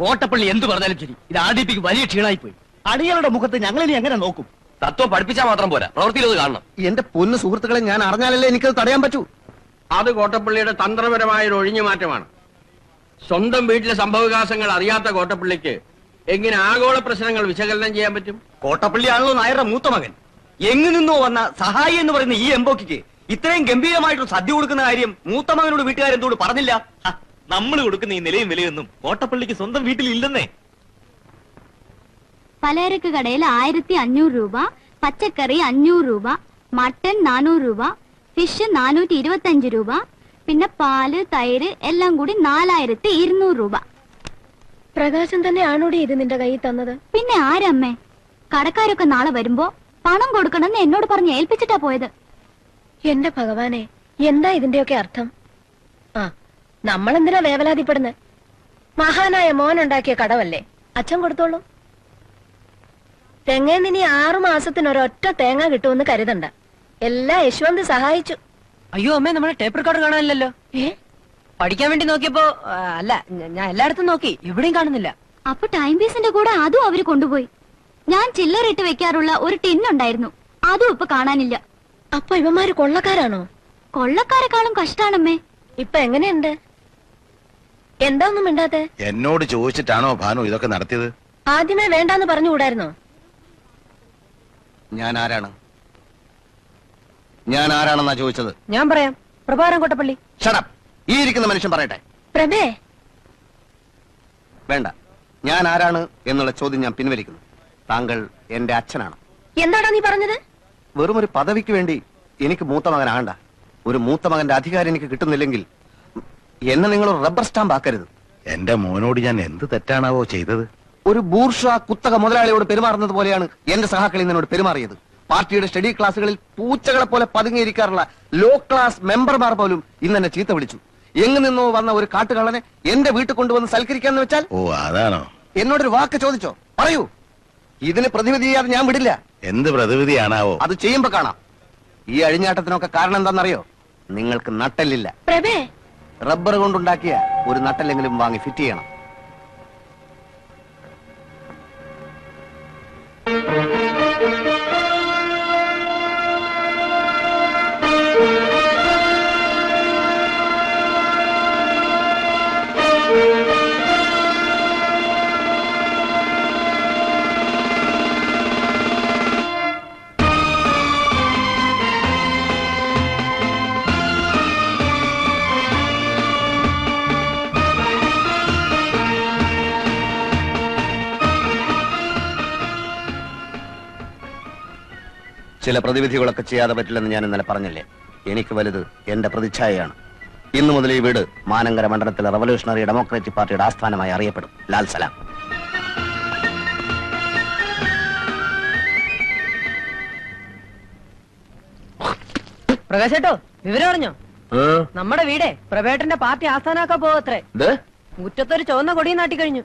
കോട്ടപ്പള്ളി എന്ത് പറഞ്ഞാലും ശരി. ഇത് ആർ ഡി പിക്ക് വലിയ ക്ഷീണായി പോയി അടികളുടെ മുഖത്ത് ഞങ്ങൾ ഇനി എങ്ങനെ നോക്കും? തത്വം പഠിപ്പിച്ചാൽ മാത്രം പോരാ. പ്രവൃത്തിയിൽ അത് കാണണം. എന്റെ പൊന്ന് സുഹൃത്തുക്കളെ ഞാൻ അറിഞ്ഞാലല്ലേ എനിക്കത് തടയാൻ പറ്റൂ? അത് കോട്ടപ്പള്ളിയുടെ തന്ത്രപരമായ ഒരു ഒഴിഞ്ഞു മാറ്റമാണ് സ്വന്തം വീട്ടിലെ സംഭവവികാസങ്ങൾ അറിയാത്ത കോട്ടപ്പള്ളിക്ക് എങ്ങനെ ആഗോള പ്രശ്നങ്ങൾ വിശകലനം ചെയ്യാൻ പറ്റും? കോട്ടപ്പള്ളിയാണല്ലോ നായരുടെ മൂത്ത മകൻ. എങ്ങു നിന്നോ വന്ന സഹായി എന്ന് പറയുന്ന ഈ എംബോക്കിക്ക് ഇത്രയും ഗംഭീരമായിട്ടൊരു സദ്യ കൊടുക്കുന്ന കാര്യം മൂത്ത മകനോട് വീട്ടുകാരെന്തോട് പറഞ്ഞില്ല? നമ്മൾ കൊടുക്കുന്ന ഈ നിലയും വിലയൊന്നും കോട്ടപ്പള്ളിക്ക് സ്വന്തം വീട്ടിൽ ഇല്ലെന്നേ പലചരക്ക് കടയിൽ ആയിരത്തി അഞ്ഞൂറ് രൂപ പച്ചക്കറി അഞ്ഞൂറ് രൂപ മട്ടൻ നാനൂറ് രൂപ ഫിഷ് നാനൂറ്റി ഇരുപത്തി അഞ്ച് രൂപ പിന്നെ പാൽ തൈര് എല്ലാം കൂടി നാലായിരത്തി ഇരുന്നൂറ് രൂപ. പ്രകാശം തന്നെയാണോടി ഇത് നിന്റെ കയ്യിൽ തന്നത്? പിന്നെ ആരമ്മേ? കടക്കാരൊക്കെ നാളെ വരുമ്പോ പണം കൊടുക്കണമെന്ന് എന്നോട് പറഞ്ഞ് ഏൽപ്പിച്ചിട്ടാ പോയത്. എന്റെ ഭഗവാനെ എന്താ ഇതിന്റെയൊക്കെ അർത്ഥം? ആ നമ്മളെന്തിനാ വേവലാതിപ്പെടുന്നത് മഹാനായ മോനുണ്ടാക്കിയ കടവല്ലേ? അച്ഛൻ കൊടുത്തോളൂ. തെങ്ങേ ഇനി ആറു മാസത്തിനൊരൊറ്റ തേങ്ങ കിട്ടുമെന്ന് കരുതണ്ട. എല്ലാ യശ്വന്ത് സഹായിച്ചു. അയ്യോ അമ്മേ നമ്മളെ ടേപ്പ് റെക്കോർഡ് കാണാനില്ലല്ലോ. ഏ? പഠിക്കാൻ വേണ്ടി നോക്കിയപ്പോ അല്ല ഞാൻ എല്ലായിടത്തും നോക്കി എവിടെയും കാണുന്നില്ല. അപ്പൊ ടൈം പീസിന്റെ കൂടെ അതും അവർ കൊണ്ടുപോയി. ഞാൻ ചില്ലറിട്ട് വെക്കാറുള്ള ഒരു ടിൻ ഉണ്ടായിരുന്നു. അതും ഇപ്പൊ കാണാനില്ല. അപ്പൊ ഇവന്മാര് കൊള്ളക്കാരാണോ? കൊള്ളക്കാരെക്കാളും കഷ്ടാണമ്മേ. ഇപ്പൊ എങ്ങനെയുണ്ട്? എന്താ ഒന്നും മിണ്ടാത്തെ? എന്നോട് ചോദിച്ചിട്ടാണോ ഭാനു ഇതൊക്കെ നടത്തിയത്? ആദ്യമേ വേണ്ടാന്ന് പറഞ്ഞുകൂടായിരുന്നോ? ഞാൻ ആരാണ്? ഞാൻ ആരാണെന്നാ ചോദിച്ചത്? ഞാൻ പറയാം. പ്രഭാരം കൊട്ടപ്പള്ളി. ഷടപ്പ് ഈ ഇരിക്കുന്ന മനുഷ്യൻ പറയട്ടെ. പ്രഭേ. വേണ്ട. ഞാൻ ആരാണ് എന്നുള്ള ചോദ്യം ഞാൻ പിൻവലിക്കുന്നു. താങ്കൾ എന്റെ അച്ഛനാണ്. എന്താടാ നീ പറഞ്ഞത്? വെറും ഒരു പദവിക്ക് വേണ്ടി എനിക്ക് മൂത്ത മകനാകണ്ട. ഒരു മൂത്ത മകന്റെ അധികാരം എനിക്ക് കിട്ടുന്നില്ലെങ്കിൽ എന്നെ നിങ്ങൾ റബ്ബർ സ്റ്റാമ്പ് ആക്കരുത്. എന്റെ മോനോട് ഞാൻ എന്ത് തെറ്റാണാവോ ചെയ്തത്? ഒരു ബൂർഷ കുത്തക മുതലാളിയോട് പെരുമാറുന്നത് പോലെയാണ് എന്റെ സഹാക്കളി എന്നോട് പെരുമാറിയത്. പാർട്ടിയുടെ സ്റ്റഡി ക്ലാസ്സുകളിൽ പൂച്ചകളെ പോലെ പതുങ്ങിയിരിക്കാറുള്ള ലോ ക്ലാസ് മെമ്പർമാർ പോലും ഇന്ന് എന്നെ ചീത്ത വിളിച്ചു. എങ്ങു നിന്നോ വന്ന ഒരു കാട്ടുകള്ളനെ എന്റെ വീട്ടിൽ കൊണ്ടുവന്ന് സൽക്കരിക്കാന്ന് വെച്ചാൽ ഓ അതാണോ? എന്നോടൊരു വാക്ക് ചോദിച്ചോ? പറയൂ. ഇതിന് പ്രതിവിധി ചെയ്യാതെ ഞാൻ വിടില്ല. എന്ത് പ്രതിവിധിയാണാവോ? അത് ചെയ്യുമ്പോ കാണാം. ഈ അഴിഞ്ഞാട്ടത്തിനൊക്കെ കാരണം എന്താണെന്നറിയോ? നിങ്ങൾക്ക് നട്ടല്ലില്ല. പ്രഭേ റബ്ബർ കൊണ്ടുണ്ടാക്കിയ ഒരു നട്ടല്ലെങ്കിലും വാങ്ങി ഫിറ്റ് ചെയ്യണം. ചില പ്രതിവിധികളൊക്കെ ചെയ്യാതെ പറ്റില്ലെന്ന് ഞാൻ ഇന്നലെ പറഞ്ഞില്ലേ? എനിക്ക് വലുത് എന്റെ പ്രതിച്ഛായയാണ്. ഇന്നു മുതൽ ഈ വീട് മാനങ്കര മണ്ഡലത്തിലെ റവല്യൂഷണറി ഡെമോക്രാറ്റിക് പാർട്ടിയുടെ ആസ്ഥാനമായി അറിയപ്പെടും. ലാൽ സലാം. പ്രകാശേട്ടോ വിവരം അറിഞ്ഞോ? നമ്മുടെ വീടേ പ്രവേട്ടന്റെ പാർട്ടി ആസ്ഥാനാക്കാൻ പോവത്രേ. മുറ്റത്തൊരു ചുവന്ന കൊടിയും നാട്ടിക്കഴിഞ്ഞു.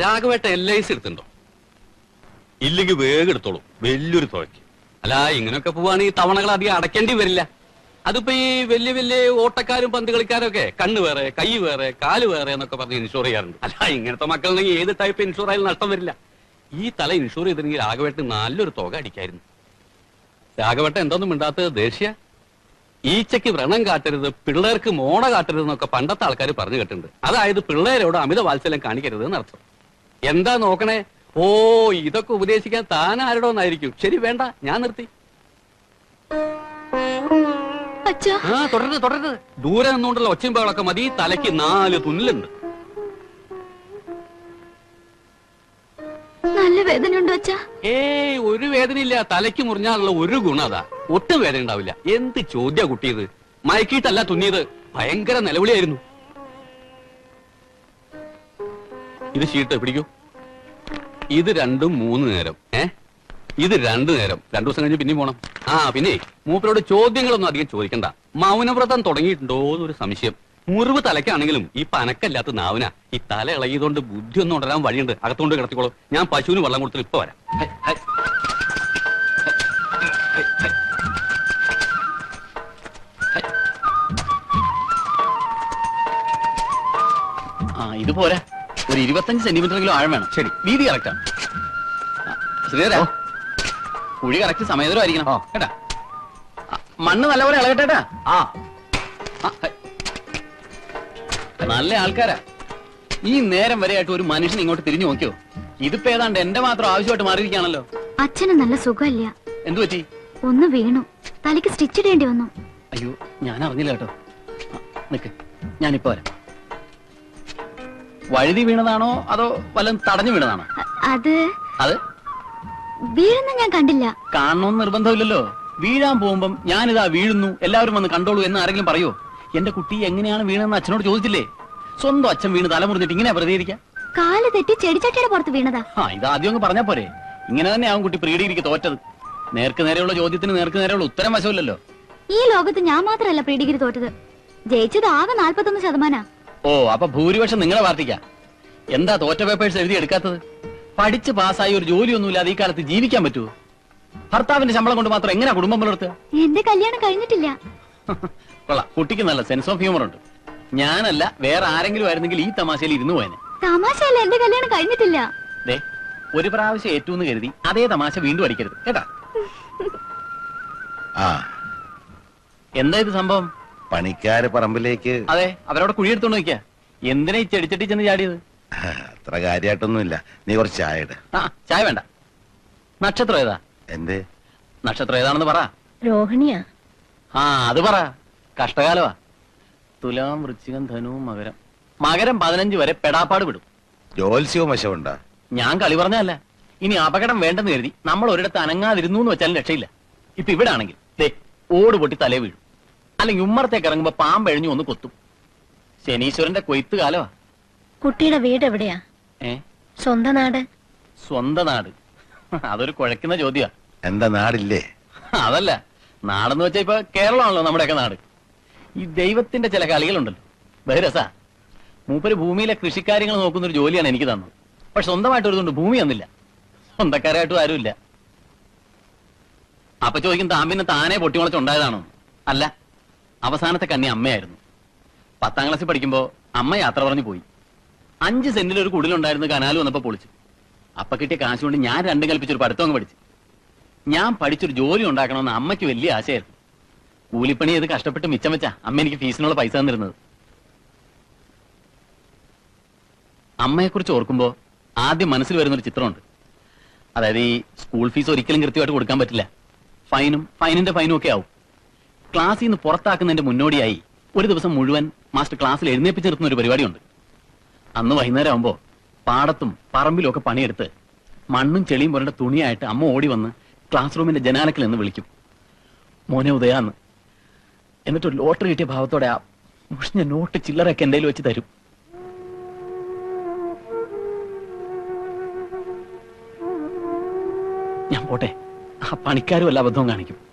രാഘവേട്ട എൽ ഐ സി എടുത്തുണ്ടോ ഇല്ലെങ്കിൽ വേഗം എടുത്തോളൂ. വലിയൊരു തുഴയ്ക്ക് അല്ല ഇങ്ങനെയൊക്കെ പോവാണെങ്കിൽ തവണകൾ അധികം അടയ്ക്കേണ്ടി വരില്ല. അതിപ്പോ ഈ വലിയ വലിയ ഓട്ടക്കാരും പന്ത് കളിക്കാരും ഒക്കെ കണ്ണ് വേറെ കൈ വേറെ കാൽ വേറെ എന്നൊക്കെ പറഞ്ഞ് ഇൻഷുർ ചെയ്യാറുണ്ട്. അല്ല ഇങ്ങനത്തെ മക്കളുണ്ടെങ്കിൽ ഏത് ടൈപ്പ് ഇൻഷുർ ആയാലും നഷ്ടം വരില്ല. ഈ തല ഇൻഷുർ ചെയ്തിരുന്നെങ്കിൽ രാഘവേട്ടന് നല്ലൊരു തുക അടിക്കായിരുന്നു. രാഘവേട്ട എന്തോന്നും മിണ്ടാത്തത് ദേഷ്യ. ഈച്ചയ്ക്ക് വ്രണം കാട്ടരുത് പിള്ളേർക്ക് മോണ കാട്ടരുത് എന്നൊക്കെ പണ്ടത്തെ ആൾക്കാർ പറഞ്ഞു കേട്ടിട്ടുണ്ട്. അതായത് പിള്ളേരോട് അമിത വാത്സല്യം കാണിക്കരുത് എന്നർത്ഥം. എന്താ നോക്കണേ? ഓ ഇതൊക്കെ ഉപദേശിക്കാൻ താൻ ആരോടൊന്നായിരിക്കും ശരി വേണ്ട ഞാൻ നിർത്തി. ആ തുടരുത് തുടരുത് ദൂരെ നിന്നുകൊണ്ടുള്ള ഒച്ചമ്പകളൊക്കെ മതി. തലയ്ക്ക് നാല് തുന്നലുണ്ട്. നല്ല വേദനയുണ്ടോ അച്ഛാ? ഏയ് ഒരു വേദനയില്ല. തലയ്ക്ക് മുറിഞ്ഞാലുള്ള ഒരു ഗുണം അതാ. ഒട്ടും വേദന ഉണ്ടാവില്ല എന്ത് ചോദ്യ കുട്ടിയത്? മയക്കിയിട്ടല്ല തുന്നിയത്. ഭയങ്കര നിലവിളിയായിരുന്നു. ഇത് ഷീട്ട് പിടിക്കൂ. ഇത് രണ്ടും മൂന്ന് നേരം. ഏ? ഇത് രണ്ടു നേരം. രണ്ടു ദിവസം കഴിഞ്ഞ് പിന്നെയും പോണം. ആ പിന്നെ മൂപ്പരോട് ചോദ്യങ്ങളൊന്നും അധികം ചോദിക്കണ്ട. മൗനവ്രതം തുടങ്ങിയിട്ടുണ്ടോ എന്നൊരു സംശയം. മുറിവ് തലയ്ക്കാണെങ്കിലും ഈ പനക്കല്ലാത്ത നാവിന. ഈ തല ഇളകിയതുകൊണ്ട് ബുദ്ധി ഒന്നും ഉണ്ടരാൻ വഴിയുണ്ട്. അകത്തോണ്ട് കിടത്തിക്കോളൂ. ഞാൻ പശുവിന് വെള്ളം കൊടുത്തിട്ട് ഇപ്പൊ വരാം. ആ ഇത് പോരാ. ഒരു ഇരുപത്തഞ്ച് സെന്റിമീറ്ററെങ്കിലും ആഴം വേണം. ശരി. വീതി ആണ്. ശ്രീധര കുഴി കറക്റ്റ് സമയതരം ആയിരിക്കണം കേട്ടാ? മണ്ണ് നല്ലപോലെ ഇളകട്ടേട്ടാ. ആ. നല്ല ആൾക്കാരാ. ഈ നേരം വരെയായിട്ട് ഒരു മനുഷ്യൻ ഇങ്ങോട്ട് തിരിഞ്ഞു നോക്കിയോ? ഇതിപ്പോ ഏതാണ്ട് എന്റെ മാത്രം ആവശ്യമായിട്ട് മാറിയിരിക്കാണല്ലോ അച്ഛന് നല്ല സുഖമില്ല. എന്തു പറ്റി? ഒന്ന് വീണു. തലയ്ക്ക് സ്റ്റിച്ച് ഇടേണ്ടി വന്നു. അയ്യോ ഞാൻ അറിഞ്ഞില്ല കേട്ടോ നിക്ക്. ഞാനിപ്പോ വരാം. വഴുതി വീണതാണോ അതോ വല്ലതും തടഞ്ഞു വീണതാണോ? അത് അത്? വീഴുന്ന ഞാൻ കണ്ടില്ല. കാണണമെന്ന് നിർബന്ധമില്ലല്ലോ. വീഴാൻ പോകുമ്പം ഞാനിതാ വീഴുന്നു എല്ലാവരും വന്ന് കണ്ടോളൂ എന്ന് ആരെങ്കിലും പറയോ? എന്റെ കുട്ടി എങ്ങനെയാണ് വീണെന്ന് അച്ഛനോട് ചോദിച്ചില്ലേ? സ്വന്തം അച്ഛൻ വീണ് തലമുറിഞ്ഞിട്ട് ഇങ്ങനെ പ്രതികരിക്കാം? കാൽ തെറ്റി ചെടിച്ചട്ടിയുടെ പുറത്ത് വീണതാ. ആ ഇത് ആദ്യം അങ്ങ് പറഞ്ഞാ പോരെ. ഇങ്ങനെ തന്നെ ആവും കുട്ടി പ്രീഡിഗ്രിക്ക് തോറ്റത്. നേർക്ക് നേരെയുള്ള ചോദ്യത്തിന് നേർക്ക് നേരെയുള്ള ഉത്തരം വശമില്ലല്ലോ. ഈ ലോകത്ത് ഞാൻ മാത്രമല്ല പ്രീഡിഗ്രി തോറ്റത്. ജയിച്ചത് ആകെ നാൽപ്പത്തൊന്ന് ശതമാനാ. ഓ അപ്പൊ ഭൂരിപക്ഷം നിങ്ങളെ പാർട്ടിക്കാ എന്താ തോറ്റ പേപ്പേഴ്സ് എഴുതി എടുക്കാത്തത്? പഠിച്ച് പാസ്സായി ഒരു ജോലിയൊന്നുമില്ലാതെ ഈ കാലത്ത് ജീവിക്കാൻ പറ്റുമോ ഭർത്താവിന്റെ ശമ്പളം കൊണ്ട് മാത്രം എങ്ങനെയാ കുടുംബം പുലർത്തുക? എന്റെ കല്യാണം കഴിഞ്ഞിട്ടില്ല. കൊള്ളാം. കുട്ടിക്ക് നല്ല സെൻസ് ഓഫ് ഹ്യൂമർ ഉണ്ട്. ഞാനല്ല വേറെ ആരെങ്കിലും ആയിരുന്നെങ്കിൽ ഈ തമാശയിൽ ഇരുന്നു പോയനെ. തമാശയല്ല എന്റെ കല്യാണം കഴിഞ്ഞിട്ടില്ല. ദേ ഒരു പ്രാവശ്യം ഏറ്റവും കരുതി അതേ തമാശ വീണ്ടും അടിക്കരുത്. കേട്ടാ? എന്താ ഇത് സംഭവം? പണിക്കാര് പറമ്പിലേക്ക്. അതെ അവരവിടെ കുഴിയെടുത്തോണ്ട് നിൽക്കുക എന്തിനാ ഈ ചെടിച്ചട്ടി ചെന്ന് ചാടിയത്? അത്ര കാര്യമായിട്ടൊന്നുമില്ല നീ കുറച്ച് ചായ ഇട. ആ ചായ വേണ്ട. നക്ഷത്രം ഏതാ? എന്തേ? നക്ഷത്രം ഏതാണെന്ന് പറ. രോഹിണിയാ. ആ അത് പറ. കഷ്ടകാലമാ. തുലാം വൃശ്ചികം ധനുവും മകരം. മകരം പതിനഞ്ച് വരെ പെടാപ്പാട് വിടും. ജോത്സ്യവും വശമുണ്ടാ ഞാൻ കളി പറഞ്ഞല്ല ഇനി അപകടം വേണ്ടെന്ന് കരുതി നമ്മൾ ഒരിടത്ത് അനങ്ങാതിരുന്നു എന്ന് വെച്ചാലും രക്ഷയില്ല. ഇപ്പൊ ഇവിടെ ആണെങ്കിൽ ദേ ഓട് പൊട്ടി തലേ വീഴും. അല്ലെങ്കിൽ ഉമ്മറത്തേക്ക് ഇറങ്ങുമ്പോ പാമ്പെഴിഞ്ഞു ഒന്ന് കൊത്തും. ശനീശ്വരന്റെ കൊയ്ത്ത് കാലമാ. കുട്ടിയുടെ വീട് എവിടെയാ? ഏ? സ്വന്തം നാട്? സ്വന്തം നാട്. അതൊരു കുഴക്കുന്ന ചോദ്യ എന്താ നാടില്ലേ? അതല്ല നാടെന്ന് വെച്ചാ ഇപ്പൊ കേരളമാണല്ലോ നമ്മുടെയൊക്കെ നാട്. ഈ ദൈവത്തിന്റെ ചില കളികളുണ്ടല്ലോ. ബഹിരസ മൂപ്പര് ഭൂമിയിലെ കൃഷിക്കാര്യങ്ങൾ നോക്കുന്ന ഒരു ജോലിയാണ് എനിക്ക് തന്നത്. പക്ഷെ സ്വന്തമായിട്ട് ഒരുതുണ്ട് ഭൂമി ഒന്നില്ല സ്വന്തക്കാരായിട്ടും ആരുമില്ല. അപ്പൊ ചോദിക്കും താമ്പിന് താനേ താനെ പൊട്ടിമുളച്ചുണ്ടായതാണോ അല്ല. അവസാനത്തെ കന്നി അമ്മയായിരുന്നു. പത്താം ക്ലാസ്സിൽ പഠിക്കുമ്പോ അമ്മ യാത്ര പറഞ്ഞു പോയി. അഞ്ച് സെന്റിൽ ഒരു കുടിലുണ്ടായിരുന്നു കനാൽ വന്നപ്പോ പൊളിച്ചു. അപ്പൊ കിട്ടിയ കാശ് കൊണ്ട് ഞാൻ രണ്ടും കൽപ്പിച്ചൊരു പഠിത്തം അങ്ങ് പഠിച്ചു. ഞാൻ പഠിച്ചൊരു ജോലി ഉണ്ടാക്കണമെന്ന് അമ്മയ്ക്ക് വലിയ ആശയായിരുന്നു. കൂലിപ്പണി ചെയ്ത് കഷ്ടപ്പെട്ട് മിച്ചം വെച്ചാ അമ്മ എനിക്ക് ഫീസിനുള്ള പൈസ തന്നിരുന്നത്. അമ്മയെക്കുറിച്ച് ഓർക്കുമ്പോ ആദ്യം മനസ്സിൽ വരുന്നൊരു ചിത്രമുണ്ട്. അതായത് ഈ സ്കൂൾ ഫീസ് ഒരിക്കലും കൃത്യമായിട്ട് കൊടുക്കാൻ പറ്റില്ല. ഫൈനും ഫൈനിന്റെ ഫൈനും ഒക്കെ ആവും. ക്ലാസ്സിൽ നിന്ന് പുറത്താക്കുന്നതിന്റെ മുന്നോടിയായി ഒരു ദിവസം മുഴുവൻ മാസ്റ്റർ ക്ലാസ്സിൽ എഴുന്നേപ്പിച്ച് നിർത്തുന്ന ഒരു പരിപാടിയുണ്ട്. അന്ന് വൈകുന്നേരം ആവുമ്പോ പാടത്തും പറമ്പിലും ഒക്കെ പണിയെടുത്ത് മണ്ണും ചെളിയും പോലെ തുണിയായിട്ട് അമ്മ ഓടി വന്ന് ക്ലാസ് റൂമിന്റെ ജനാലക്കിൽ നിന്ന് വിളിക്കും. മോനെ ഉദയാന്ന്. എന്നിട്ട് ഒരു ലോട്ടറി കിട്ടിയ ഭാവത്തോടെ ആ മുഷിഞ്ഞ നോട്ട് ചില്ലറൊക്കെ എന്തേലും വെച്ച് തരും. ഞാൻ പോട്ടെ. ആ പണിക്കാരും അല്ല അബദ്ധവും കാണിക്കും.